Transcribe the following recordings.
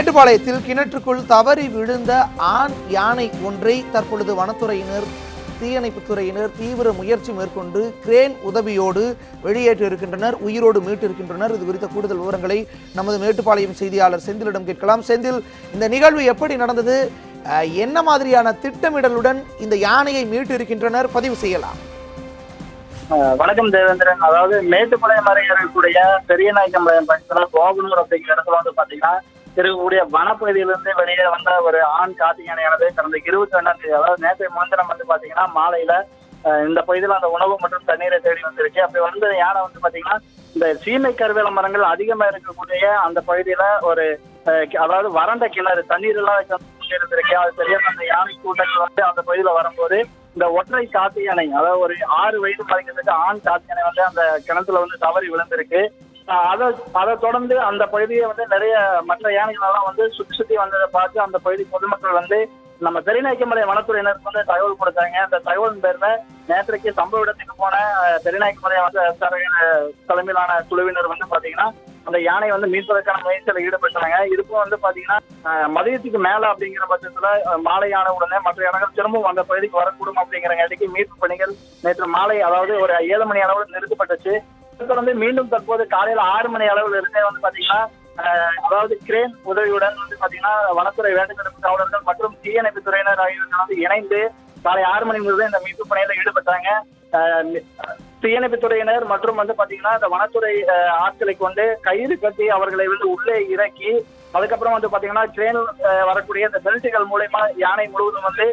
மேட்டுப்பாளையத்தில் கிணற்றுக்குள் தவறி விழுந்த ஆண் யானை ஒன்றை தற்பொழுது வனத்துறையினர் தீயணைப்புத்துறையினர் தீவிர முயற்சி மேற்கொண்டு கிரேன் உதவியோடு வெளியேற்றி இருக்கின்றனர் உயிரோடு மீட்டிருக்கின்றனர் இது குறித்த கூடுதல் விவரங்களை நமது மேட்டுப்பாளையம் செய்தியாளர் செந்திலிடம் கேட்கலாம். செந்தில் இந்த நிகழ்வு எப்படி நடந்தது? என்ன மாதிரியான திட்டமிடலுடன் இந்த யானையை மீட்டிருக்கின்றனர் பதிவு செய்யலாம். வணக்கம் தேவேந்திரன். அதாவது மேட்டுப்பாளையம் அருகே இருக்கக்கூடிய பெரியநாயக்கம்பாளையம் பக்கத்துல கோபனூர் அப்படிங்கிற இடத்துல வந்து பாத்தீங்கன்னா இருக்கக்கூடிய வனப்பகுதியிலிருந்து வெளியே வந்த ஒரு ஆண் காட்டு யானையானது கடந்த இருபத்தி ரெண்டாம் தேதி அதாவது நேற்றைய முன்தினம் வந்து பாத்தீங்கன்னா மாலையில இந்த பகுதியில் அந்த உணவு மற்றும் தண்ணீரை தேடி வந்துருச்சு அப்படி வந்த யானை வந்து பாத்தீங்கன்னா இந்த சீமை கருவேல மரங்கள் அதிகமா இருக்கக்கூடிய அந்த பகுதியில ஒரு அஹ், அதாவது வறண்ட கிணறு தண்ணீர் எல்லாம் இருந்திருக்கு. அது தெரியாம அந்த யானை கூட்டங்கள் வந்து அந்த பகுதியில வரும்போது இந்த ஒற்றை காட்டு யானை அதாவது ஒரு ஆறு வயது மறைக்கிறதுக்கு ஆண் காட்டு யானை வந்து அந்த கிணத்துல வந்து தவறி விழுந்திருக்கு. அதை அதை தொடர்ந்து அந்த பகுதியை வந்து நிறைய மற்ற யானைகளெல்லாம் வந்து சுற்றி சுற்றி வந்ததை பார்த்து அந்த பகுதி பொதுமக்கள் வந்து நம்ம பெரியநாயக்கமலை வனத்துறையினருக்கு வந்து தகவல் கொடுத்தாங்க. அந்த தகவல் பேர்ல நேற்றைக்கு சம்பவ இடத்துக்கு போன ஆஹ், வந்து தலைமையிலான குழுவினர் வந்து பாத்தீங்கன்னா அந்த யானையை வந்து மீட்பதற்கான முயற்சியில் ஈடுபட்டாங்க. இதுக்கும் வந்து பாத்தீங்கன்னா மதியத்துக்கு மேல அப்படிங்கிற பட்சத்துல மாலையான மாலை உடனே மற்ற யானைகள் திரும்பவும் அந்த பகுதிக்கு வரக்கூடும் அப்படிங்கிற அப்படிங்கிறங்காட்டிக்கு மீட்பு பணிகள் நேற்று மாலை அதாவது ஒரு ஏழு மணி அளவில் நிறுத்தப்பட்டுச்சு. தொடர்ந்து மீண்டும் தற்போது காலையில ஆறு மணி அளவில் இருந்தே வந்து பாத்தீங்கன்னா அதாவது கிரேன் உதவியுடன் வந்து பாத்தீங்கன்னா வனத்துறை வேண்டுதல் காவலர்கள் மற்றும் தீயணைப்பு துறையினர் ஆகியோர்கள் வந்து இணைந்து காலை ஆறு மணி முதல் இந்த மீட்பு பணியில ஈடுபட்டாங்க தீயணைப்பு துறையினர் மற்றும் வந்து பாத்தீங்கன்னா இந்த வனத்துறை ஆட்களுக்கு ஆட்களை கொண்டு கயிறு கட்டி அவர்களை வந்து உள்ளே இறக்கி அதுக்கப்புறம் வந்து பாத்தீங்கன்னா ட்ரெயின் வரக்கூடிய இந்த பெல்ட்டுகள் மூலயமா யானை முழுவதும் வந்து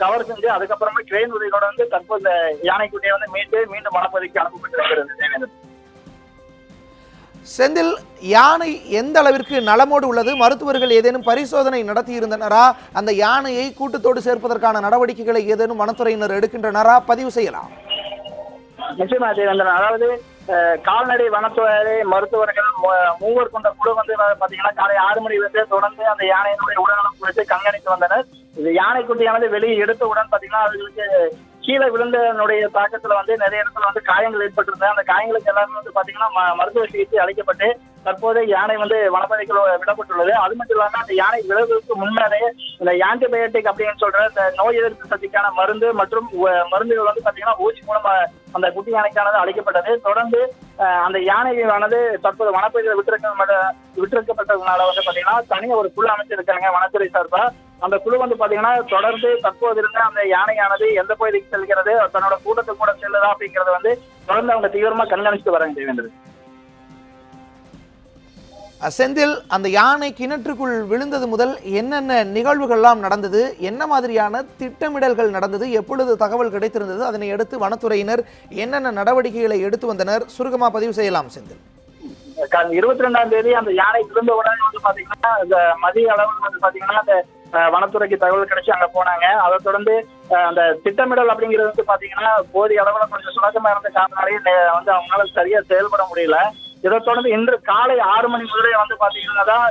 கவர் செஞ்சு அதுக்கப்புறமா ட்ரெயின் உதவியோட வந்து தற்போது இந்த யானைக்குட்டியை வந்து மீட்டு மீண்டும் வனப்பகுதிக்கு அனுப்பப்பட்டிருக்கிறது தேவேந்திரன். செந்தில் யானை எந்த அளவிற்கு நலமோடு உள்ளது? மருத்துவர்கள் ஏதேனும் பரிசோதனை நடத்தி இருந்தனரா அந்த யானையை கூட்டத்தோடு சேர்ப்பதற்கான நடவடிக்கைகளை ஏதேனும் வனத்துறையினர் எடுக்கின்றனரா? பதிவு செய்யலாம். நிச்சயமா தேவேந்திரன் அதாவது அஹ், கால்நடை வனத்துறை மருத்துவர்கள் மூவர் கொண்ட குழு வந்து பாத்தீங்கன்னா காலை ஆறு மணி வந்து தொடர்ந்து அந்த யானையினுடைய உடல்நலம் குறித்து கண்காணித்து வந்தனர். இது யானைக்குட்டியானது வெளியே எடுத்தவுடன் பாத்தீங்கன்னா அவர்களுக்கு கீழே விழுந்தனுடைய தாக்கத்துல வந்து நிறைய இடத்துல வந்து காயங்கள் ஏற்பட்டிருந்தது. அந்த காயங்களுக்கு எல்லாமே வந்து பாத்தீங்கன்னா மருத்துவ சிகிச்சை அளிக்கப்பட்டு தற்போது யானை வந்து வனப்பதைக்கு விடப்பட்டுள்ளது. அது மட்டும் இல்லாமல் அந்த யானை விழுவதற்கு முன்னரே இந்த ஆன்டிபயோட்டிக் அப்படின்னு சொல்ற இந்த நோய் எதிர்ப்பு சக்திக்கான மருந்து மற்றும் மருந்துகள் வந்து பாத்தீங்கன்னா ஊசி மூலமா அந்த குட்டி யானைக்கானது அளிக்கப்பட்டது. தொடர்ந்து அந்த யானையானது தற்போது வனப்பகுதியில் விட்டிருக்க விட்டிருக்கப்பட்டதுனால வந்து பாத்தீங்கன்னா தனியாக ஒரு குழு அமைச்சிருக்காங்க வனத்துறை சார்பா. அந்த குழு வந்து பாத்தீங்கன்னா தொடர்ந்து தற்போது இருந்த அந்த யானையானது எந்த பகுதிக்கு செல்கிறது தன்னோட கூட்டத்து கூட செல்லுதா அப்படிங்கறத வந்து தொடர்ந்து அவங்க தீவிரமா கண்காணிச்சுட்டு வராங்க தேவேந்திரன் செந்தில் அந்த யானை கிணற்றுக்குள் விழுந்தது முதல் என்னென்ன நிகழ்வுகள்லாம் நடந்தது என்ன மாதிரியான திட்டமிடல்கள் நடந்தது எப்பொழுது தகவல் கிடைத்திருந்தது அதனை அடுத்து வனத்துறையினர் என்னென்ன நடவடிக்கைகளை எடுத்து வந்தனர் சுருக்கமா பதிவு செய்யலாம் செந்தில். இருபத்தி ரெண்டாம் தேதி அந்த யானை விழுந்த உடனே வந்து பாத்தீங்கன்னா மதிய அளவில் வந்து பாத்தீங்கன்னா அந்த வனத்துறைக்கு தகவல் கிடைச்சு அங்க போனாங்க. அதை தொடர்ந்து அந்த திட்டமிடல் அப்படிங்கிறது வந்து பாத்தீங்கன்னா போதிய அளவுல கொஞ்சம் சுணக்கமா இருந்த காரணனாலே வந்து அவங்களால சரியா செயல்பட முடியல. இதை தொடர்ந்து இன்று காலை ஆறு மணி முதலே வந்து பாத்தீங்கன்னா தான்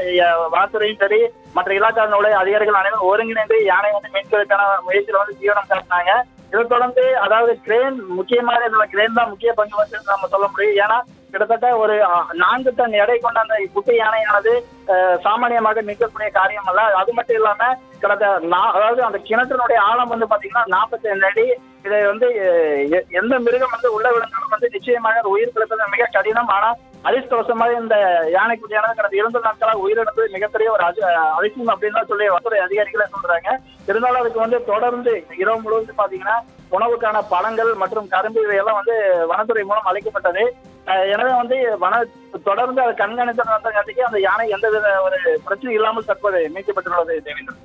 வனத்துறையும் சரி மற்ற இலாக்காவினுடைய அதிகாரிகள் அனைவரும் ஒருங்கிணைந்து யானை வந்து மீட்பதற்கான முயற்சியில வந்து தீவிரம் காட்டினாங்க. இதை தொடர்ந்து அதாவது கிரேன் முக்கியமான இதுல கிரேன் தான் முக்கிய பங்கு வச்சு நம்ம சொல்ல முடியும். ஏன்னா கிட்டத்தட்ட ஒரு நான்கு டன் எடை கொண்ட அந்த குட்டி யானையானது சாமானியமாக நிற்கக்கூடிய காரியம் அல்ல. அது மட்டும் இல்லாம கடந்த நா- அதாவது அந்த கிணற்றினுடைய ஆழம் வந்து பாத்தீங்கன்னா நாற்பத்தி ரெண்டு அடி. இதை வந்து எ- எந்த மிருகம் வந்து உள்ள விழுந்தாலும் வந்து நிச்சயமாக அது உயிர் பிழைப்பது மிக கடினம். ஆனா அதிர்ஷ்டவசமாக இந்த யானைக்குட்டியானது கடந்த இரண்டு நாட்களாக உயிரிழந்தது மிகப்பெரிய ஒரு அதி- அதிசயம் அப்படின்னு தான் சொல்லி வனத்துறை அதிகாரிகளை சொல்றாங்க. இருந்தாலும் அதுக்கு வந்து தொடர்ந்து இரவு முழுவதும் பாத்தீங்கன்னா உணவுக்கான பழங்கள் மற்றும் கரும்பு இவையெல்லாம் வந்து வனத்துறை மூலம் அழைக்கப்பட்டது எனவே வந்து வன தொடர்ந்து அதை கண்காணித்து வந்தங்காட்டிக்கு அந்த யானை எந்தவித ஒரு பிரச்சனை இல்லாமல் தற்போது மீட்கப்பட்டுள்ளது தேவேந்திரன்.